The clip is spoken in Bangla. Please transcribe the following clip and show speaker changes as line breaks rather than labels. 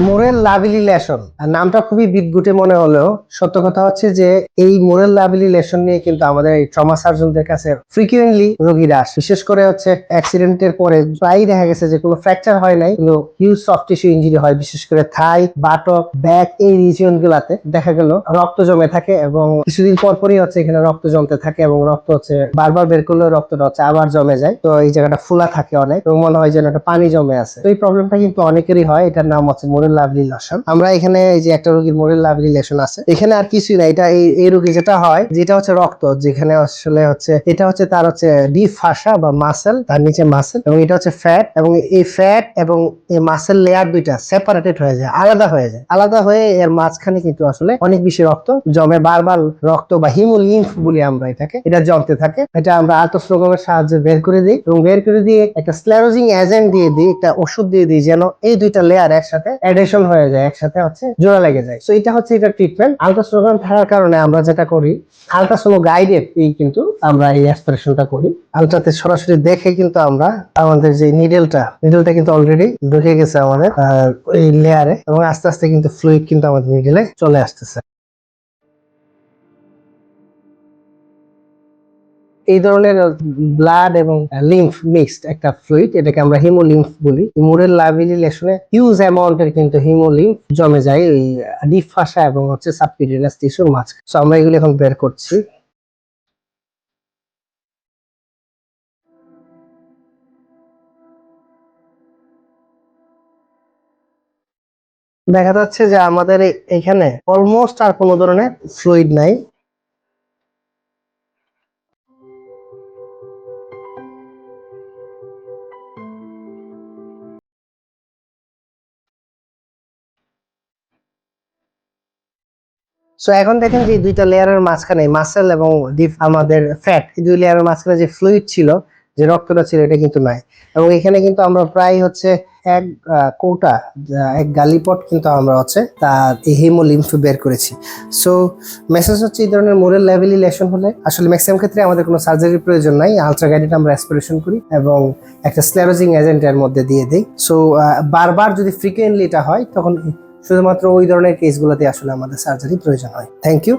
মোরেল লাভিলিলেশন নামটা খুবই বিদগুটে মনে হলেও সত্য কথা হচ্ছে যে এই মোরেল লাভিলিলেশন নিয়ে কিন্তু আমাদের এই ট্রমা সার্জনদের কাছে ফ্রিকুয়েন্টলি রোগীরা আসে। বিশেষ করে হচ্ছে অ্যাক্সিডেন্টের পরে প্রায়ই দেখা গেছে যে কোনো ফ্র্যাকচার হয় নাই কিন্তু হিউজ সফট টিস্যু ইঞ্জুরি হয়, বিশেষ করে থাই বাটক ব্যাক এই রিজিয়ন গুলাতে দেখা গেল রক্ত জমে থাকে এবং কিছুদিন পর পরই হচ্ছে এখানে রক্ত জমতে থাকে এবং রক্ত হচ্ছে বারবার বের করলেও রক্তটা হচ্ছে আবার জমে যায় তো এই জায়গাটা ফুলা থাকে অনেক এবং মনে হয় যেন একটা পানি জমে আছে তো এই প্রবলেমটা কিন্তু অনেকেরই হয়, এটার নাম হচ্ছে মোরেল লাভলি লেশন আমরা এখানে এই যে একটা রোগীর মোরেল লাভলি লেশন আছে। এখানে আর কিছুই না, এটা এই রোগী যেটা হয়, যেটা হচ্ছে রক্ত, যেখানে আসলে হচ্ছে, এটা হচ্ছে তার হচ্ছে ডিপ ফাসা বা মাসেল তার নিচে মাসেল এবং এটা হচ্ছে ফ্যাট এবং এই ফ্যাট এবং এই মাসেল লেয়ার দুইটা সেপারেটেড হয়ে যায়, আলাদা হয়ে যায়। আলাদা হয়ে এর মাঝখানে কিন্তু আসলে অনেক বেশি রক্ত জমে। বারবার রক্ত বা হিমোলিম্ফ বলি আমরা এটাকে, এটা জমতে থাকে। এটা আমরা আল্ট্রাসোনোগ্রামের সাহায্যে বের করে দিই, এবং বের করে দিয়ে একটা স্ক্লেরোজিং এজেন্ট দিয়ে দিই, একটা ওষুধ দিয়ে দিই যেন এই দুইটা লেয়ার একসাথে অ্যাডেশন হয়ে যায়, একসাথে হচ্ছে জোড়া লেগে যায়। সো এটা হচ্ছে এটা ট্রিটমেন্ট আলট্রাসোনোগ্রাম থাকার কারণে আমরা যেটা করি আলট্রাসোনো গাইডেড কিন্তু আমরা এই অ্যাসপিরেশনটা করি। আলট্রাতে সরাসরি দেখে কিন্তু আমরা আমাদের যে নিডেলটা নিডেলটা কিন্তু অলরেডি ঢুকে গেছে আমাদের এই লেয়ারে এবং আস্তে আস্তে কিন্তু ফ্লুইড কিন্তু আমাদের নিডেলে চলে আসতেছে। এই ধরনের ব্লাড এবং লিম্ফ মিক্সড একটা ফ্লুইড এটাকে আমরা হিমোলিম্ফ বলি। মুরের লাভিলিলেশনে হিউজ অ্যামাউন্টের কিন্তু হিমোলিম্ফ জমে যায় ওই ডিপ ফাসা এবং হচ্ছে সাবকিউটেনিয়াস টিস্যুর মাঝখানে। সো আমরা এগুলো এখন বের করছি। দেখা যাচ্ছে যে আমাদের এখানে অলমোস্ট আর কোনো ধরনের ফ্লুইড নাই। সো এখন দেখেন যে দুইটা লেয়ারের মাঝখানে মাসেল এবং আমাদের ফ্যাট এই দুই লেয়ারের মাঝখানে যে ফ্লুইড ছিল, যে রক্তটা ছিল, এটা কিন্তু নাই। এবং এখানে কিন্তু আমরা প্রায় হচ্ছে এক কৌটা এক গালিপট কিন্তু আমরা হচ্ছে এই হিমোলিম্ফ বের করেছি। সো মেসেজ হচ্ছে এই ধরনের মোরেল লেভেলি লেশন হলে আসলে ম্যাক্সিমাম ক্ষেত্রে আমাদের কোনো সার্জারির প্রয়োজন নাই। আলট্রা গাইডেড আমরা অ্যাসপিরেশন করি এবং একটা স্ক্লেরোজিং এজেন্টের মধ্যে দিয়ে দিই। সো বারবার যদি ফ্রিকুয়েন্টলি এটা হয়, তখন শুধুমাত্র ওই ধরনের কেসগুলোতে আসলে আমাদের সার্জারি প্রয়োজন হয়। Thank you